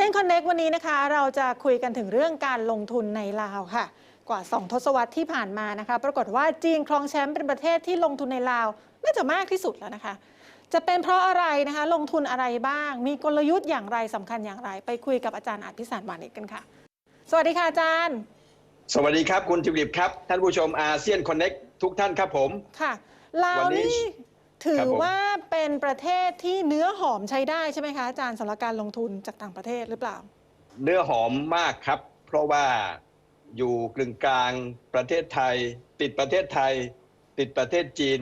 ช่นคอนเน็กวันนี้นะคะ เราจะคุยกันถึงเรื่องการลงทุนในลาวค่ะ กว่า 2 ทศวรรษที่ผ่านมานะคะ ปรากฏว่าจีนครองแชมป์เป็นประเทศที่ลงทุนในลาว น่าจะมากที่สุดแล้วนะคะ จะเป็นเพราะอะไรนะคะ ลงทุนอะไรบ้าง มีกลยุทธ์อย่างไรสำคัญอย่างไร ไปคุยกับอาจารย์อาจพิสารวานิชกันค่ะ สวัสดีค่ะอาจารย์ สวัสดีครับคุณทิวลิปครับ ท่านผู้ชมอาเซียนคอนเน็กทุกท่านครับผมค่ะลาววันนี้นี่ ถืครัอบผมว่าเป็นประเทศที่เนื้อหอมใช้ได้ใช่ไหมคะอาจารย์สำหรับการลงทุนจากต่างประเทศหรือเปล่า เนื้อหอมมากครับ เพราะว่าอยู่กลึงกลางประเทศไทย ติดประเทศไทย ติดประเทศจีน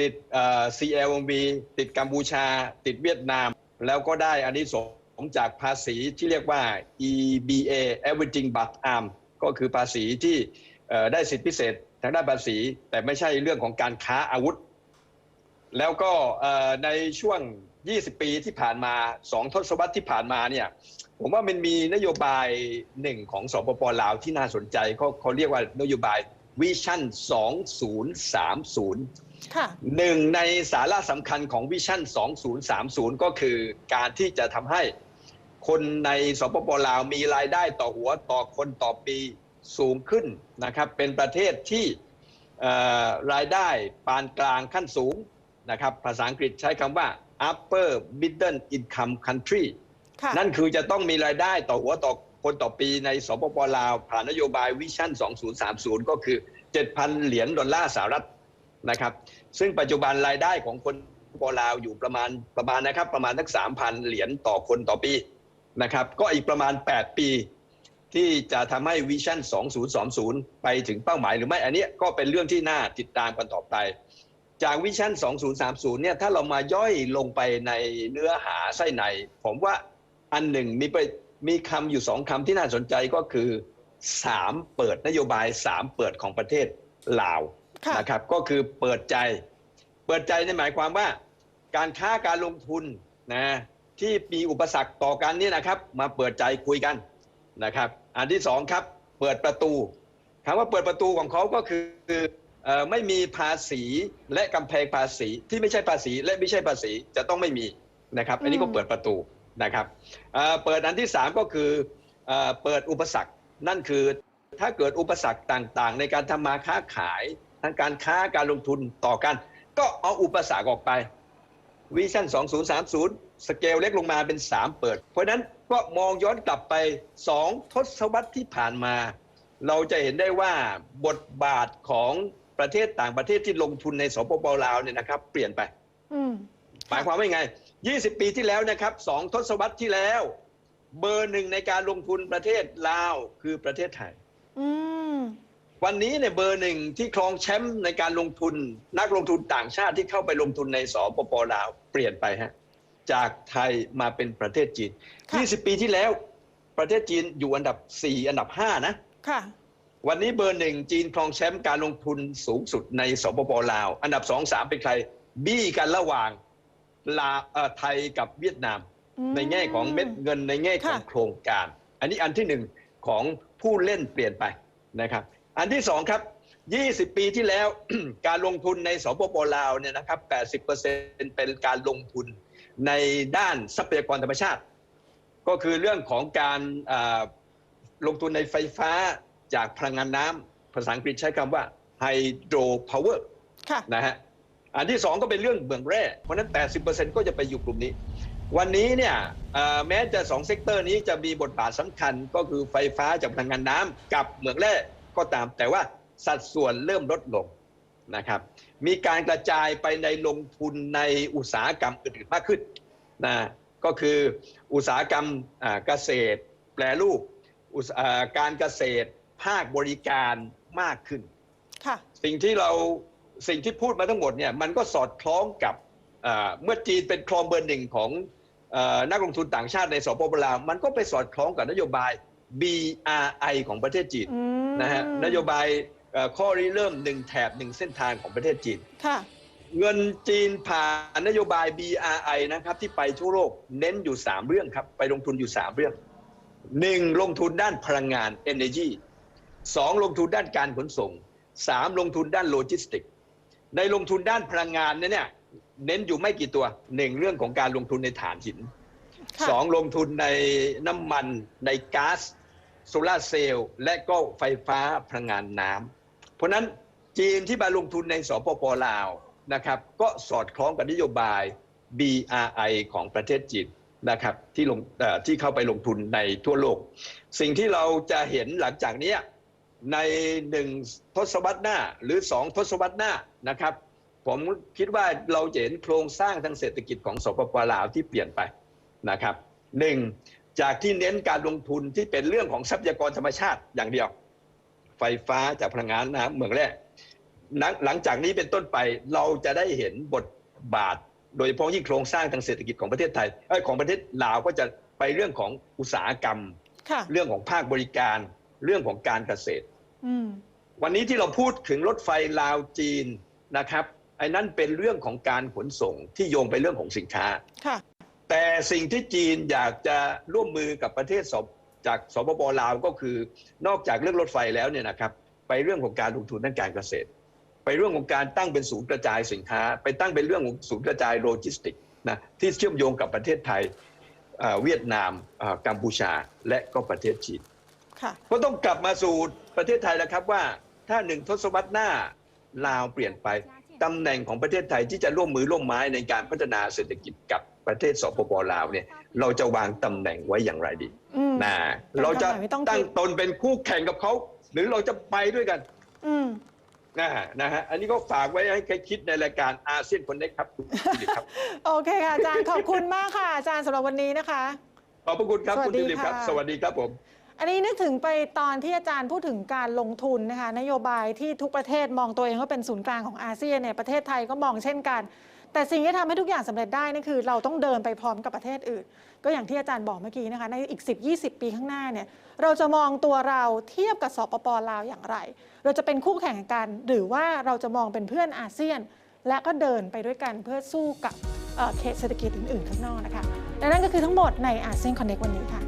ติดเอ่อ CLMV ติดกัมพูชา ติดเวียดนาม แล้วก็ได้อันนี้สงส์จากภาษีที่เรียกว่า EBA Everything But Arm ก็คือภาษีที่เอ่อได้สิทธิพิเศษทางด้านภาษี แต่ไม่ใช่เรื่องของการค้าอาวุธ แล้วก็เอ่อในช่วง 20 ปีที่ผ่านมา 2 ทศวรรษที่ผ่านมาเนี่ยผมว่ามันมีนโยบายหนึ่งของสปปลาวที่น่าสนใจเขาเขาเรียกว่านโยบายวิชั่น 2030ค่ะหนึ่งในสาระสำคัญของวิชั่น 2030 ก็คือการที่จะทำให้คนในสปปลาวมีรายได้ต่อหัวต่อคนต่อปีสูงขึ้นนะครับ เป็นประเทศที่เอ่อรายได้ปานกลางขั้นสูง นะครับภาษาอังกฤษใช้คำว่า upper middle income country ค่ะนั่นคือจะต้องมีรายได้ต่อหัวต่อคนต่อปีในสปปลาว ผ่านนโยบายวิชั่น 2030 ก็คือ 7,000 เหรียญดอลลาร์สหรัฐนะครับซึ่งปัจจุบันรายได้ของคนสปปลาวอยู่ประมาณประมาณนะครับประมาณทัก 3,000 เหรียญต่อคนต่อปีนะครับก็อีกประมาณ 8 ปี ที่จะทำให้วิชั่น 2020 ไปถึงเป้าหมายหรือไม่อันเนี้ยก็เป็นเรื่องที่น่าติดตามกันต่อไป จากวิชั่น 2030 เนี่ยถ้าเรามาย่อยลงไปในเนื้อหาไส้ใน ผมว่าอันหนึ่งมีไปมีคำอยู่สองคำที่น่าสนใจก็คือ3เปิดนโยบาย3เปิดของประเทศลาวค่ะนะครับก็คือเปิดใจ เปิดใจในหมายความว่า การค้าการลงทุนนะที่มีอุปสรรคต่อกันเนี่ยนะครับ มาเปิดใจคุยกันนะครับ อันที่สองครับ เปิดประตูคำว่าเปิดประตูของเขาก็คือเอ่อ ไม่มีภาษีและกำแพงภาษีที่ไม่ใช่ภาษีและไม่ใช่ภาษีจะต้องไม่มีนะครับ อันนี้ก็อืมเปิดประตูนะครับเอ่อเปิดอันที่สามก็คือเอ่อเปิดอุปสรรค นั่นคือถ้าเกิดอุปสรรคต่างๆ ในการทำมาค้าขายทางการค้าการลงทุนต่อกัน ก็เอาอุปสรรคออกไปวิชั่น 2030 สเกลเล็กลงมาเป็น 3 เปิด เพราะฉะนั้นก็มองย้อนกลับไป 2 ทศวรรษที่ผ่านมา เราจะเห็นได้ว่าบทบาทของ ประเทศต่างประเทศที่ลงทุนในสปปลาวเนี่ยนะครับเปลี่ยนไปอืมหมายความว่าไง 20 ปีที่แล้วนะครับสองทศวรรษที่แล้ว เบอร์หนึ่งในการลงทุนประเทศลาวคือประเทศไทยอืมวันนี้เนี่ยเบอร์หนึ่งที่ครองแชมป์ในการลงทุน นักลงทุนต่างชาติที่เข้าไปลงทุนในสปปลาว เปลี่ยนไปฮะจากไทยมาเป็นประเทศจีนค่ะ20 ปีที่แล้ว ประเทศจีนอยู่อันดับ 4 อันดับ 5 นะ ค่ะ วันนี้เบอร์หนึ่งจีนครองแชมป์การลงทุนสูงสุดในสปปลาว อันดับ2 3เป็นใคร บี้กันระหว่างลาเอ่อไทยกับเวียดนามอืมในแง่ของเม็ดเงินในแง่ของค่ะโครงการ อันนี้อันที่หนึ่งของผู้เล่นเปลี่ยนไปนะครับ อันที่สองครับ 20 ปีที่แล้วการลงทุนในสปปลาวเนี่ยนะครับ 80%เป็นการลงทุนในด้านทรัพยากรธรรมชาติ ก็คือเรื่องของการอ่าลงทุนในไฟฟ้า จากพลังงานน้ำภาษาอังกฤษใช้คำว่า hydro power ค่ะนะฮะอันที่สองก็เป็นเรื่องเมืองแร่ เพราะฉะนั้น 80%ก็จะไปอยู่กลุ่มนี้ วันนี้เนี่ยเอ่อแม้จะสองเซกเตอร์นี้จะมีบทบาทสำคัญก็คือไฟฟ้าจากพลังงานน้ำกับเมืองแร่ก็ตาม แต่ว่าสัดส่วนเริ่มลดลงนะครับมีการกระจายไปในลงทุนในอุตสาหกรรมอื่นๆมากขึ้นนะก็คืออุตสาหกรรมอ่าเกษตร แปรรูปอุตสาอ่าการเกษตร ภาคบริการมากขึ้นค่ะสิ่งที่เราสิ่งที่พูดมาทั้งหมดเนี่ยมันก็สอดคล้องกับเอ่อเมื่อจีนเป็นครองเบอร์หนึ่งของเออนักลงทุนต่างชาติในสปปลาวมันก็ไปสอดคล้องกับนโยบาย BRI ของประเทศจีนอืมนะฮะนโยบายเอ่อข้อริเริ่มหนึ่งแถบหนึ่งเส้นทางของประเทศจีนค่ะเงินจีนผ่านนโยบาย BRI นะครับที่ไปทั่วโลกเน้นอยู่ 3 เรื่องครับ ไปลงทุนอยู่ 3 เรื่อง 1. ลงทุนด้านพลังงาน Energy 2. ลงทุนด้านการขนส่ง 3. ลงทุนด้านโลจิสติก ในลงทุนด้านพลังงานเนี่ยเน้นอยู่ไม่กี่ตัวหนึ่งเรื่องของการลงทุนในฐานหินค่ะสองลงทุนในน้ำมันในก๊าซโซลาร์เซลล์และก็ไฟฟ้าพลังงานน้ำเพราะฉะนั้นจีนที่มาลงทุนในสปปลาวนะครับ ก็สอดคล้องกับนโยบาย BRI ของประเทศจีนนะครับที่ลงเอ่อที่เข้าไปลงทุนในทั่วโลก สิ่งที่เราจะเห็นหลังจากเนี้ย ในหนึ่งทศวรรษหน้าหรือสองทศวรรษหน้านะครับ ผมคิดว่าเราจะเห็นโครงสร้างทางเศรษฐกิจของสปปลาวที่เปลี่ยนไปนะครับหนึ่งจากที่เน้นการลงทุนที่เป็นเรื่องของทรัพยากรธรรมชาติอย่างเดียว ไฟฟ้าจากพลังงานน้ำเมืองแร่หลังหลังจากนี้เป็นต้นไปเราจะได้เห็นบทบาท โดยเฉพาะยิ่งโครงสร้างทางเศรษฐกิจของประเทศไทยเอ้ยของประเทศลาวก็จะไปเรื่องของอุตสาหกรรมค่ะเรื่องของภาคบริการ เรื่องของการเกษตรอืมวันนี้ที่เราพูดถึงรถไฟลาวจีนนะครับไอ้นั่นเป็นเรื่องของการขนส่งที่โยงไปเรื่องของสินค้าค่ะแต่สิ่งที่จีนอยากจะร่วมมือกับประเทศสปจากสปปลาวก็คือนอกจากเรื่องรถไฟแล้วเนี่ยนะครับไปเรื่องของการลงทุนด้านการเกษตร ไปเรื่องของการตั้งเป็นศูนย์กระจายสินค้า ไปตั้งเป็นเรื่องของศูนย์กระจายโลจิสติกส์นะที่เชื่อมโยงกับประเทศไทยเอ่อเวียดนามเอ่อกัมพูชาและก็ประเทศจีนค่ะ ก็ต้องกลับมาสู่ประเทศไทยแล้วครับว่า ถ้าหนึ่งทศวรรษหน้าลาวเปลี่ยนไปตำแหน่งของประเทศไทยที่จะร่วมมือร่วมไม้ในการพัฒนาเศรษฐกิจกับประเทศสปปลาวเนี่ยเราจะวางตำแหน่งไว้อย่างไรดีอืมนะเป็นเราจะคำถามที่ต้องคิดตั้งตนเป็นคู่แข่งกับเขา หรือเราจะไปด้วยกันอืมนะนะฮะอันนี้ก็ฝากไว้ให้ใครคิดในรายการอาเซียนคนเน็กครับคุณดิครับ โอเคค่ะอาจารย์ขอบคุณมากค่ะอาจารย์สำหรับวันนี้นะคะ ขอบพระคุณครับสวัคุสณดีดิลิปครับค่ะสวัสดีครับผม อันนี้นึกถึงไปตอนที่อาจารย์พูดถึงการลงทุนนะคะนโยบายที่ทุกประเทศมองตัวเองว่าเป็นศูนย์กลางของอาเซียนเนี่ยประเทศไทยก็มองเช่นกัน แต่สิ่งที่ทำให้ทุกอย่างสำเร็จได้นั่นคือ เราต้องเดินไปพร้อมกับประเทศอื่น ก็อย่างที่อาจารย์บอกเมื่อกี้นะคะในอีก 10-20 ปีข้างหน้าเนี่ยเราจะมองตัวเราเทียบกับสปปลาวอย่างไร เราจะเป็นคู่แข่งกัน หรือว่าเราจะมองเป็นเพื่อนอาเซียน และก็เดินไปด้วยกันเพื่อสู้กับเอ่อเขตเศรษฐกิจอื่นๆข้างนอกนะคะและนั่นก็คือทั้งหมดในอาเซียนคอนเน็กวันนี้ค่ะ